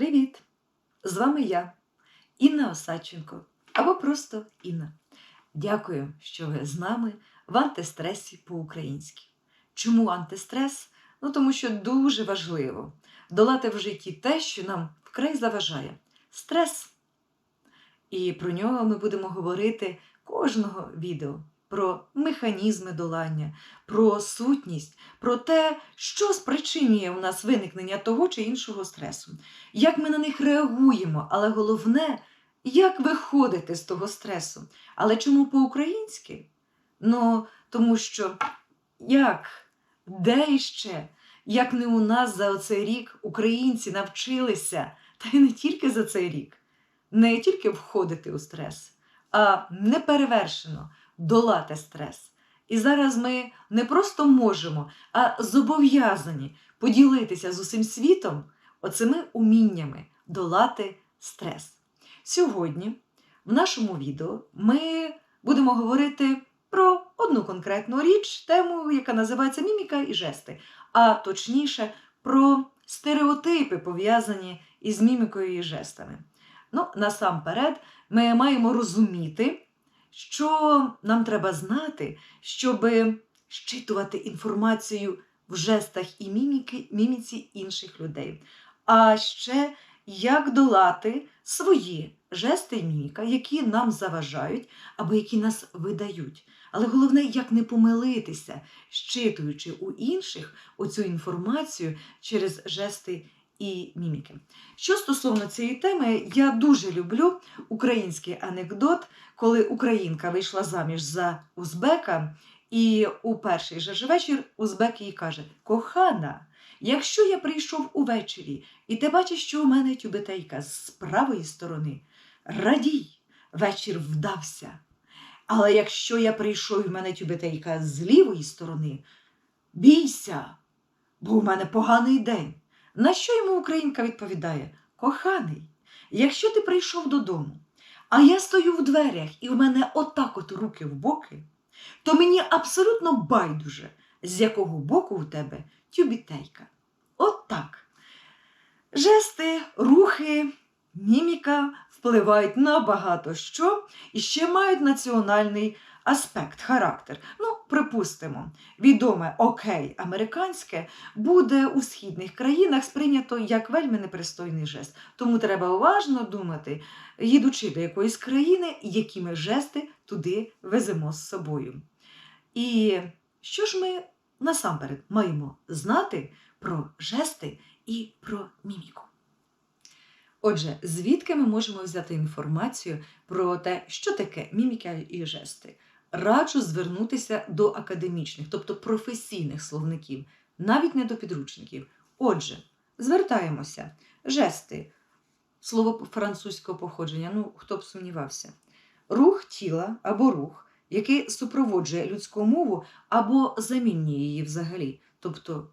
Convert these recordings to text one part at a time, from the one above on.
Привіт! З вами я, Інна Осадченко, або просто Інна. Дякую, що ви з нами в антистресі по-українськи. Чому антистрес? Ну, тому що дуже важливо долати в житті те, що нам вкрай заважає стрес. І про нього ми будемо говорити кожного відео. Про механізми долання, про сутність, про те, що спричинює у нас виникнення того чи іншого стресу, як ми на них реагуємо, але головне, як виходити з того стресу. Але чому по-українськи? Ну, тому що як, де іще, як не у нас за оцей рік українці навчилися, та й не тільки за цей рік, не тільки входити у стрес, а неперевершено долати стрес. І зараз ми не просто можемо, а зобов'язані поділитися з усім світом оцими уміннями долати стрес. Сьогодні в нашому відео ми будемо говорити про одну конкретну річ, тему, яка називається міміка і жести, а точніше про стереотипи, пов'язані із мімікою і жестами. Ну, насамперед, ми маємо розуміти, що нам треба знати, щоб щитувати інформацію в жестах і міміки, міміці інших людей. А ще як долати свої жести і міміка, які нам заважають або які нас видають. Але головне, як не помилитися, щитуючи у інших оцю інформацію через жести і міміки. Що стосовно цієї теми, я дуже люблю український анекдот, коли українка вийшла заміж за узбека, і у перший же вечір узбек їй каже: Кохана, якщо я прийшов увечері, і ти бачиш, що у мене тюбетейка з правої сторони, радій, вечір вдався. Але якщо я прийшов і в мене тюбетейка з лівої сторони, бійся, бо у мене поганий день. На що йому українка відповідає: Коханий, якщо ти прийшов додому, а я стою в дверях і в мене отак от руки в боки, то мені абсолютно байдуже, з якого боку у тебе тюбітейка. От так. Жести, рухи, міміка впливають на багато що і ще мають національний аспект, характер. Ну, припустимо, відоме окей американське буде у східних країнах сприйнято як вельми непристойний жест. Тому треба уважно думати, їдучи до якоїсь країни, які ми жести туди веземо з собою. І що ж ми насамперед маємо знати про жести і про міміку? Отже, звідки ми можемо взяти інформацію про те, що таке міміка і жести? Раджу звернутися до академічних, тобто професійних словників, навіть не до підручників. Отже, звертаємося. Жести, слово французького походження, ну хто б сумнівався, рух тіла або рух, який супроводжує людську мову або замінює її взагалі. Тобто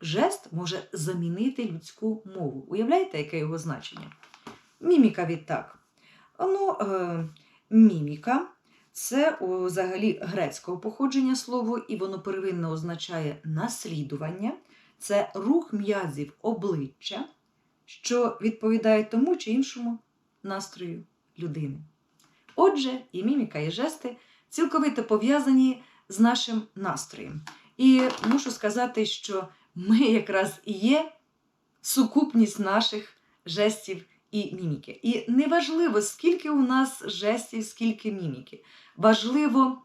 жест може замінити людську мову. Уявляєте, яке його значення? Міміка відтак. Ну, е, міміка це взагалі грецького походження слово, і воно первинно означає наслідування, це рух м'язів обличчя, що відповідає тому чи іншому настрою людини. Отже, і міміка, і жести цілковито пов'язані з нашим настроєм. І мушу сказати, що ми якраз і є сукупність наших жестів і міміки. І неважливо, скільки у нас жестів, скільки міміки. Важливо,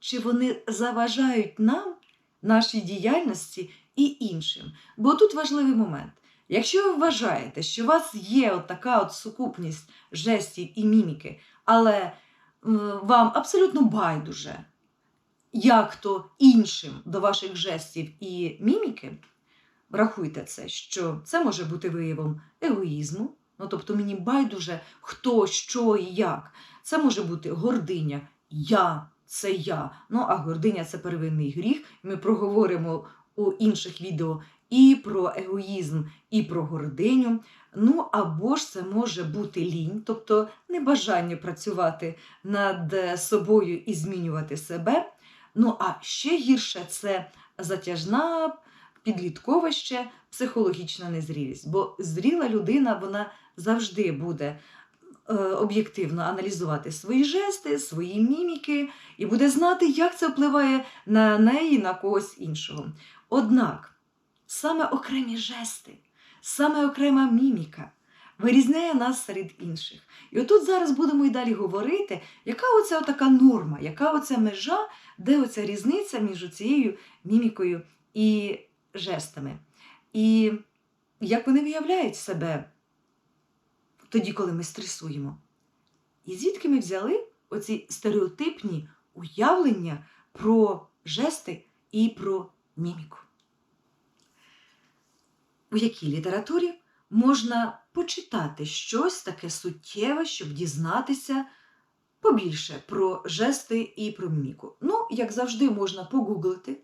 чи вони заважають нам, нашій діяльності і іншим. Бо тут важливий момент. Якщо ви вважаєте, що у вас є от така от сукупність жестів і міміки, але вам абсолютно байдуже, як то іншим до ваших жестів і міміки, врахуйте це, що це може бути виявом егоїзму, ну тобто мені байдуже хто, що і як. Це може бути гординя, я це я. Ну, а гординя це первинний гріх. Ми проговоримо у інших відео і про егоїзм, і про гординю. Ну, або ж це може бути лінь, тобто небажання працювати над собою і змінювати себе. Ну, а ще гірше це затяжна підліткова ще психологічна незрілість. Бо зріла людина вона завжди буде е, об'єктивно аналізувати свої жести, свої міміки і буде знати, як це впливає на неї, на когось іншого. Однак саме окремі жести, саме окрема міміка вирізняє нас серед інших. І отут зараз будемо і далі говорити, яка оця така норма, яка оця межа, де оця різниця між цією мімікою і жестами. І як вони виявляють себе тоді, коли ми стресуємо. І звідки ми взяли оці стереотипні уявлення про жести і про міміку? У якій літературі можна почитати щось таке суттєве, щоб дізнатися побільше про жести і про міміку? Ну, як завжди, можна погуглити.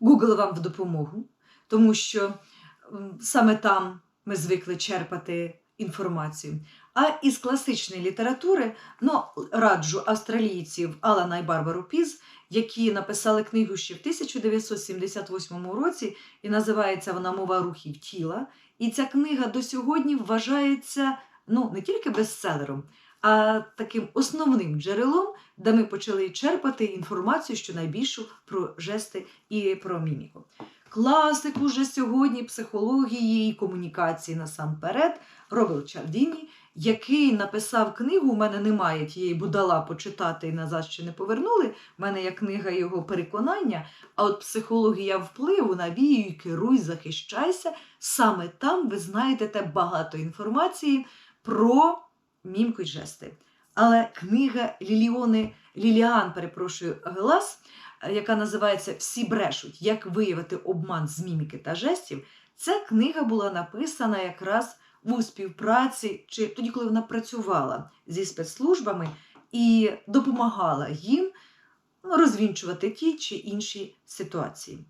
Google вам в допомогу, тому що саме там ми звикли черпати інформацію. А із класичної літератури ну, раджу австралійців Алана і Барбару Піз, які написали книгу ще в 1978 році, і називається вона Мова рухів тіла. І ця книга до сьогодні вважається ну, не тільки бестселером, а таким основним джерелом, де ми почали черпати інформацію, що найбільшу про жести і про міміку. Класик уже сьогодні психології і комунікації насамперед Роберт Чардіні, який написав книгу. У мене немає тієї будала почитати і назад ще не повернули. У мене є книга його переконання. А от психологія впливу навіюй, керуй, захищайся. Саме там ви знайдете багато інформації про мімку й жести. Але книга Ліліони Ліліан, перепрошую, Глас, яка називається Всі брешуть, як виявити обман з міміки та жестів. Ця книга була написана якраз у співпраці, чи тоді, коли вона працювала зі спецслужбами і допомагала їм ну, розвінчувати ті чи інші ситуації.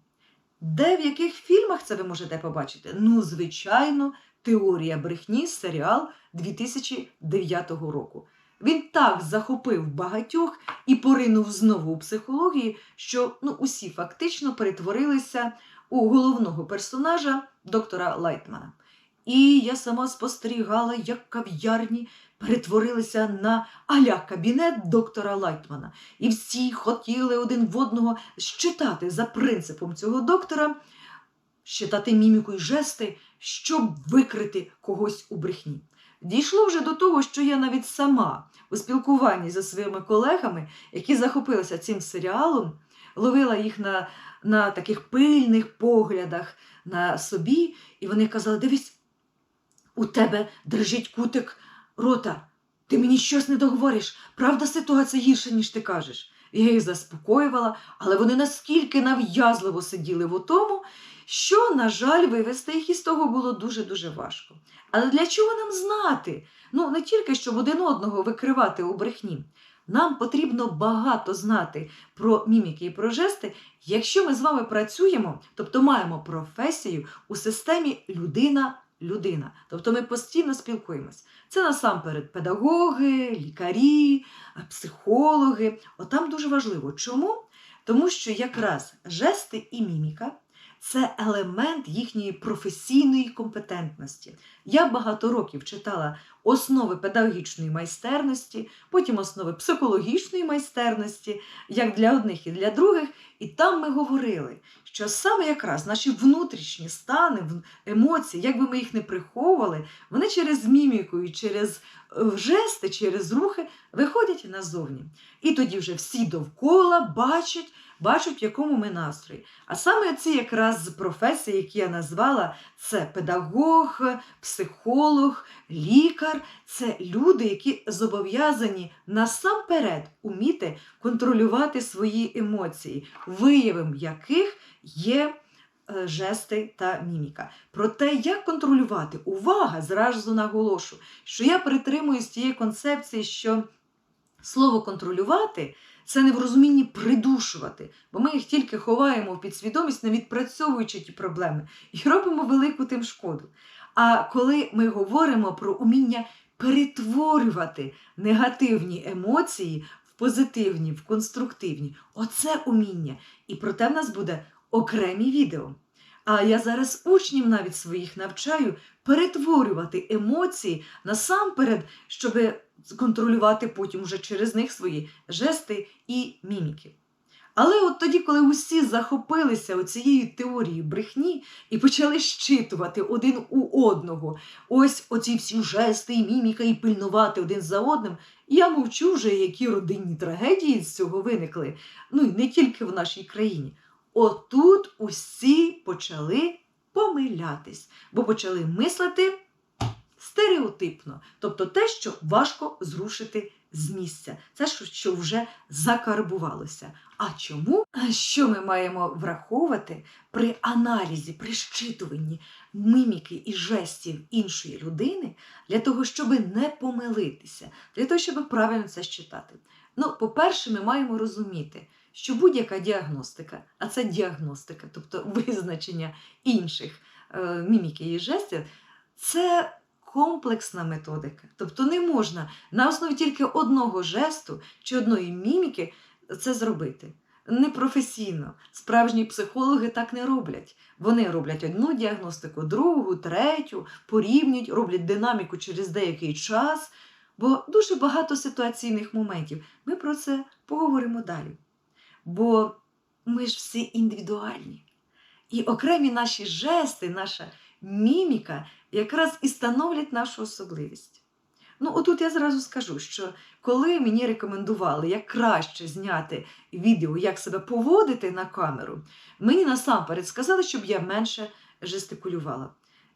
Де в яких фільмах це ви можете побачити? Ну, звичайно, теорія брехні, серіал 2009 року. Він так захопив багатьох і поринув знову у психології, що ну, усі фактично перетворилися у головного персонажа доктора Лайтмана. І я сама спостерігала, як кав'ярні перетворилися на аля кабінет доктора Лайтмана. І всі хотіли один в одного щитати за принципом цього доктора, щитати міміку й жести, щоб викрити когось у брехні. Дійшло вже до того, що я навіть сама у спілкуванні зі своїми колегами, які захопилися цим серіалом, ловила їх на, на таких пильних поглядах на собі, і вони казали: дивись, у тебе дрижить кутик рота. Ти мені щось не договориш. Правда, ситуація гірша, ніж ти кажеш. Я їх заспокоювала, але вони наскільки нав'язливо сиділи в тому, що, на жаль, вивести їх із того було дуже-дуже важко. Але для чого нам знати? Ну, не тільки щоб один одного викривати у брехні. Нам потрібно багато знати про міміки і про жести, якщо ми з вами працюємо, тобто маємо професію у системі людина-людина. Тобто ми постійно спілкуємось. Це насамперед педагоги, лікарі, психологи. Отам дуже важливо. Чому? Тому що якраз жести і міміка це елемент їхньої професійної компетентності. Я багато років читала основи педагогічної майстерності, потім основи психологічної майстерності, як для одних і для других. І там ми говорили, що саме якраз наші внутрішні стани, емоції, як би ми їх не приховували, вони через міміку і через жести, через рухи виходять назовні. І тоді вже всі довкола бачать, бачать, в якому ми настрої. А саме ці якраз професії, які я назвала, це педагог, психолог, лікар, це люди, які зобов'язані насамперед уміти контролювати свої емоції, виявом яких є жести та міміка. Про те, як контролювати, увага, зразу наголошу, що я притримуюсь тієї концепції, що слово контролювати це не в розумінні придушувати, бо ми їх тільки ховаємо в підсвідомість, не відпрацьовуючи ті проблеми, і робимо велику тим шкоду. А коли ми говоримо про уміння перетворювати негативні емоції в позитивні, в конструктивні, оце уміння. І проте в нас буде окремі відео. А я зараз учнів навіть своїх навчаю перетворювати емоції насамперед, щоб контролювати потім уже через них свої жести і міміки. Але от тоді, коли усі захопилися оцією теорією брехні і почали щитувати один у одного, ось оці всі жести і міміка, і пильнувати один за одним, я мовчу вже, які родинні трагедії з цього виникли, ну і не тільки в нашій країні. Отут усі почали помилятись, бо почали мислити стереотипно, тобто те, що важко зрушити з місця, це що- вже закарбувалося. А чому? Що ми маємо враховувати при аналізі, при щитуванні міміки і жестів іншої людини для того, щоб не помилитися, для того, щоб правильно це щитати? Ну, по-перше, ми маємо розуміти, що будь-яка діагностика, а це діагностика, тобто визначення інших е, міміки і жестів, це комплексна методика. Тобто не можна на основі тільки одного жесту чи одної міміки це зробити. Непрофесійно. Справжні психологи так не роблять. Вони роблять одну діагностику, другу, третю, порівнюють, роблять динаміку через деякий час, бо дуже багато ситуаційних моментів. Ми про це поговоримо далі. Бо ми ж всі індивідуальні. І окремі наші жести, наша міміка якраз і становлять нашу особливість. Ну, отут я зразу скажу, що коли мені рекомендували, як краще зняти відео, як себе поводити на камеру, мені насамперед сказали, щоб я менше жестикулювала.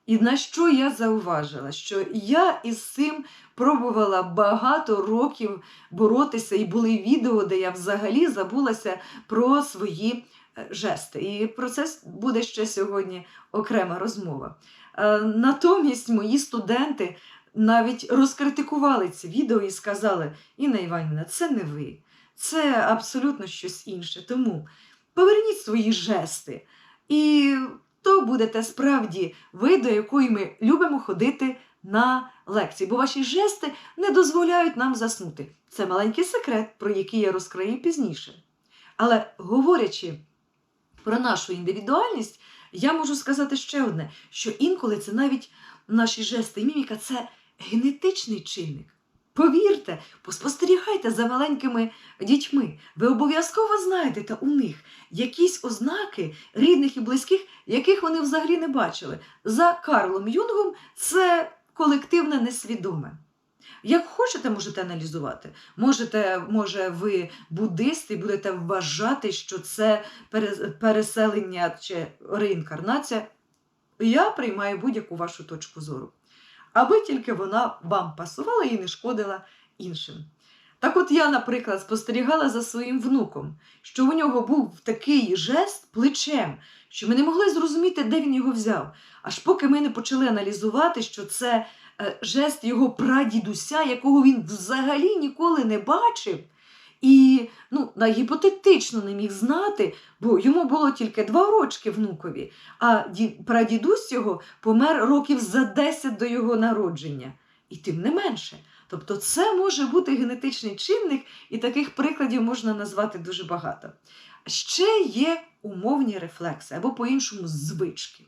І на що я зауважила, що я із цим пробувала багато років боротися, і були відео, де я взагалі забулася про свої жести. І про це буде ще сьогодні окрема розмова. Е, Натомість мої студенти навіть розкритикували це відео і сказали: Інна Іванівна, це не ви, це абсолютно щось інше. Тому поверніть свої жести. І то будете справді ви, до якої ми любимо ходити на лекції, бо ваші жести не дозволяють нам заснути. Це маленький секрет, про який я розкрию пізніше. Але говорячи про нашу індивідуальність, я можу сказати ще одне: що інколи це навіть наші жести і міміка це генетичний чинник. Повірте, поспостерігайте за маленькими дітьми. Ви обов'язково знайдете у них якісь ознаки рідних і близьких, яких вони взагалі не бачили. За Карлом Юнгом це колективне несвідоме. Як хочете, можете аналізувати. Можете, може, ви буддист і будете вважати, що це переселення чи реінкарнація. Я приймаю будь-яку вашу точку зору. Аби тільки вона вам пасувала і не шкодила іншим. Так от я, наприклад, спостерігала за своїм внуком, що у нього був такий жест плечем, що ми не могли зрозуміти, де він його взяв. Аж поки ми не почали аналізувати, що це жест його прадідуся, якого він взагалі ніколи не бачив. І ну, гіпотетично не міг знати, бо йому було тільки два рочки внукові, а прадідусь його помер років за 10 до його народження. І тим не менше. Тобто це може бути генетичний чинник, і таких прикладів можна назвати дуже багато. Ще є умовні рефлекси або по-іншому звички.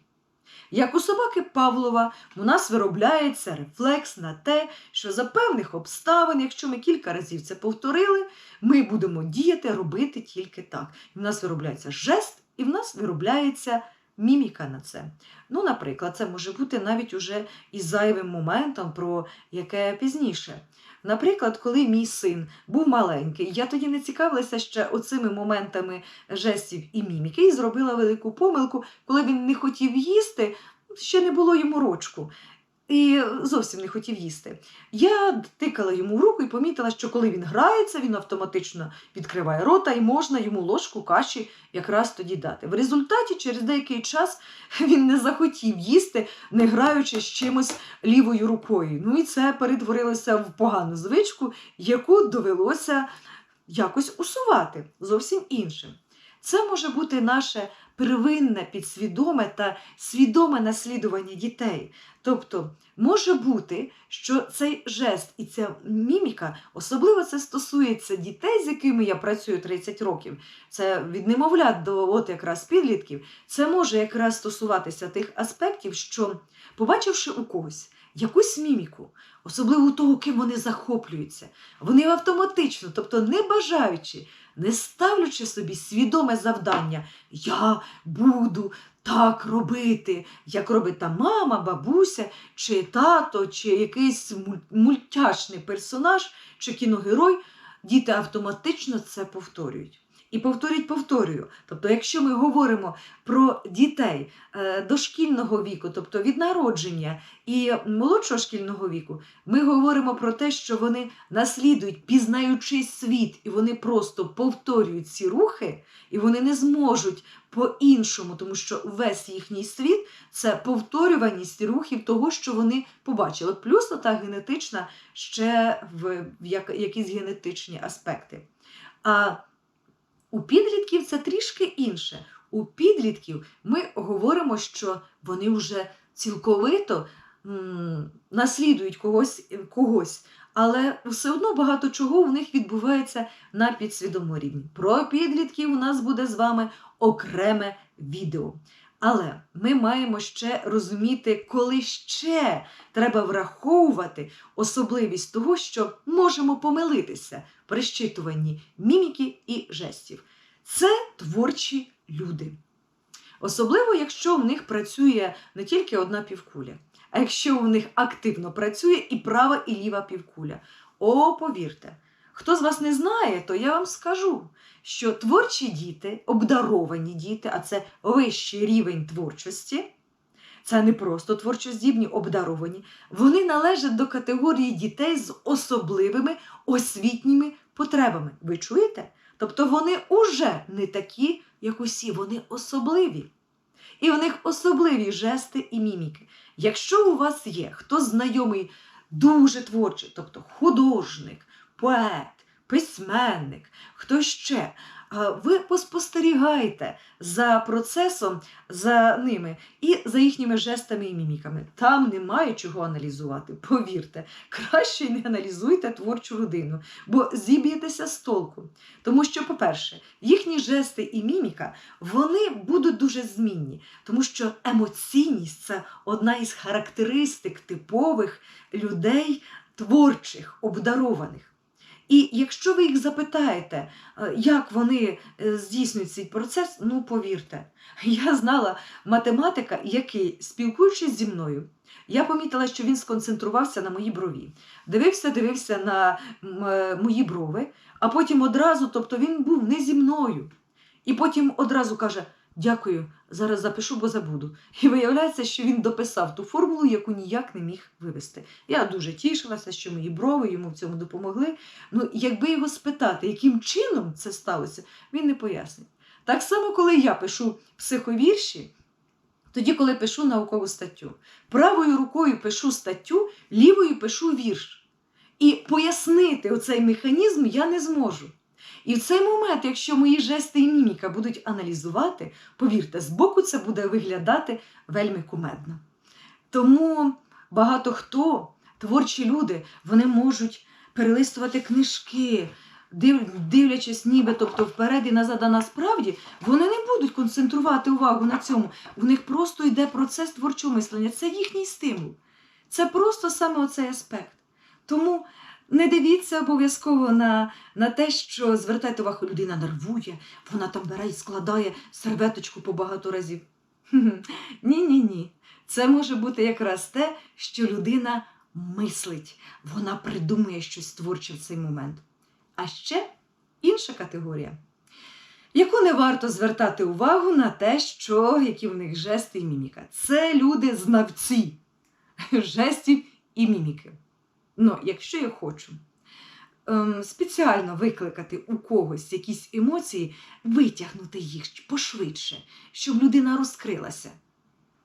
Як у собаки Павлова, у нас виробляється рефлекс на те, що за певних обставин, якщо ми кілька разів це повторили, ми будемо діяти, робити тільки так. В нас виробляється жест, і в нас виробляється міміка на це. Ну, наприклад, це може бути навіть уже і зайвим моментом, про яке пізніше. Наприклад, коли мій син був маленький, я тоді не цікавилася ще оцими моментами жестів і міміки і зробила велику помилку, коли він не хотів їсти, ще не було йому рочку. І зовсім не хотів їсти. Я тикала йому в руку і помітила, що коли він грається, він автоматично відкриває рота і можна йому ложку каші якраз тоді дати. В результаті, через деякий час, він не захотів їсти, не граючи з чимось лівою рукою. Ну і це перетворилося в погану звичку, яку довелося якось усувати зовсім іншим. Це може бути наше первинне, підсвідоме та свідоме наслідування дітей. Тобто може бути, що цей жест і ця міміка, особливо це стосується дітей, з якими я працюю 30 років, це від немовлят до от якраз підлітків, це може якраз стосуватися тих аспектів, що, побачивши у когось якусь міміку, особливо того, ким вони захоплюються, вони автоматично, тобто не бажаючи, не ставлячи собі свідоме завдання, я буду так робити, як робить та мама, бабуся, чи тато, чи якийсь муль- мультяшний персонаж, чи кіногерой, діти автоматично це повторюють. І повторюють, повторюю. Тобто, якщо ми говоримо про дітей е, дошкільного віку, тобто від народження і молодшого шкільного віку, ми говоримо про те, що вони наслідують, пізнаючи світ, і вони просто повторюють ці рухи, і вони не зможуть по-іншому, тому що весь їхній світ це повторюваність рухів того, що вони побачили. Плюс та генетична ще в, в як, якісь генетичні аспекти. А у підлітків це трішки інше. У підлітків ми говоримо, що вони вже цілковито м, наслідують когось, когось, але все одно багато чого у них відбувається на підсвідомому рівні. Про підлітків у нас буде з вами окреме відео. Але ми маємо ще розуміти, коли ще треба враховувати особливість того, що можемо помилитися при щитуванні міміки і жестів. Це творчі люди. Особливо, якщо в них працює не тільки одна півкуля, а якщо в них активно працює і права, і ліва півкуля. О, повірте, хто з вас не знає, то я вам скажу, що творчі діти, обдаровані діти, а це вищий рівень творчості, це не просто творчоздібні, обдаровані, вони належать до категорії дітей з особливими освітніми потребами. Ви чуєте? Тобто вони уже не такі, як усі, вони особливі. І в них особливі жести і міміки. Якщо у вас є хто знайомий дуже творчий, тобто художник, поет, письменник, хто ще, ви поспостерігайте за процесом, за ними і за їхніми жестами і міміками. Там немає чого аналізувати. Повірте, краще не аналізуйте творчу людину, бо зіб'єтеся з толку. Тому що, по-перше, їхні жести і міміка вони будуть дуже змінні, тому що емоційність це одна із характеристик типових людей творчих, обдарованих. І якщо ви їх запитаєте, е, як вони е, здійснюють цей процес, ну повірте, я знала математика, який, спілкуючись зі мною, я помітила, що він сконцентрувався на моїй брові. Дивився, дивився на е, мої брови, а потім одразу, тобто він був не зі мною. І потім одразу каже: Дякую, зараз запишу, бо забуду. І виявляється, що він дописав ту формулу, яку ніяк не міг вивести. Я дуже тішилася, що мої брови йому в цьому допомогли. Ну, якби його спитати, яким чином це сталося, він не пояснить. Так само, коли я пишу психовірші, тоді, коли пишу наукову статтю, правою рукою пишу статтю, лівою пишу вірш. І пояснити оцей механізм я не зможу. І в цей момент, якщо мої жести і міміка будуть аналізувати, повірте, збоку це буде виглядати вельми кумедно. Тому багато хто, творчі люди, вони можуть перелистувати книжки, див- дивлячись ніби, тобто вперед і назад, а насправді вони не будуть концентрувати увагу на цьому. У них просто йде процес творчого мислення. Це їхній стимул. Це просто саме оцей аспект. Тому не дивіться обов'язково на, на те, що звертайте увагу, людина нервує, вона там бере і складає серветочку по багато разів. Ні, ні, ні. Це може бути якраз те, що людина мислить, вона придумує щось творче в цей момент. А ще інша категорія, яку не варто звертати увагу на те, що які в них жести і міміка. Це люди-знавці жестів і міміки. Ну, якщо я хочу ем, спеціально викликати у когось якісь емоції, витягнути їх пошвидше, щоб людина розкрилася.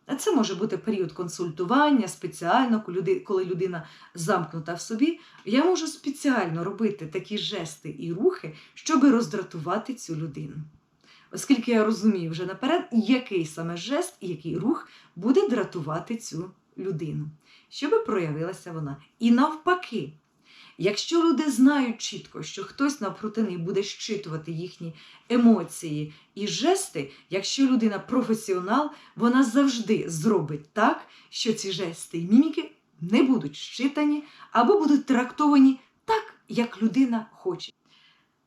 А це може бути період консультування, спеціально, коли людина замкнута в собі. Я можу спеціально робити такі жести і рухи, щоб роздратувати цю людину. оскільки я розумію вже наперед, який саме жест і який рух буде дратувати цю людину, щоб проявилася вона. І навпаки, якщо люди знають чітко, що хтось навпроти буде щитувати їхні емоції і жести, якщо людина професіонал, вона завжди зробить так, що ці жести і міміки не будуть щитані або будуть трактовані так, як людина хоче.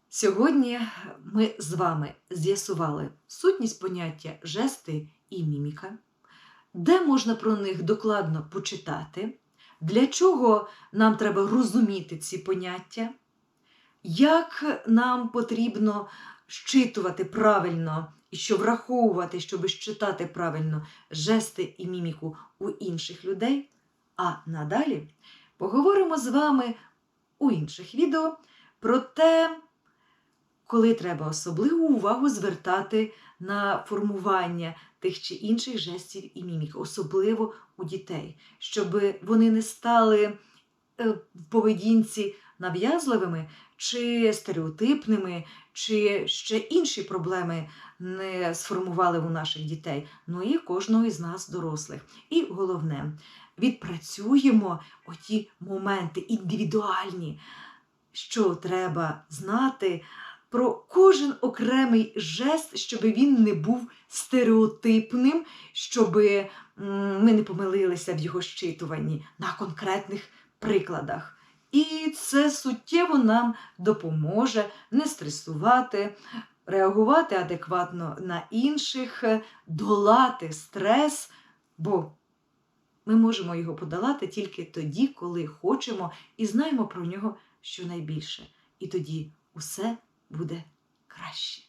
Сьогодні ми з вами з'ясували сутність поняття жести і міміка, де можна про них докладно почитати, для чого нам треба розуміти ці поняття, як нам потрібно щитувати правильно і що враховувати, щоб щитати правильно жести і міміку у інших людей. А надалі поговоримо з вами у інших відео про те, коли треба особливу увагу звертати на формування тих чи інших жестів і мімік, особливо у дітей, щоб вони не стали е, в поведінці нав'язливими чи стереотипними, чи ще інші проблеми не сформували у наших дітей, ну і кожного із нас, дорослих. І головне, відпрацюємо оті моменти індивідуальні, що треба знати про кожен окремий жест, щоб він не був стереотипним, щоб ми не помилилися в його щитуванні на конкретних прикладах. І це суттєво нам допоможе не стресувати, реагувати адекватно на інших, долати стрес, бо ми можемо його подолати тільки тоді, коли хочемо і знаємо про нього щонайбільше. І тоді усе буде краще.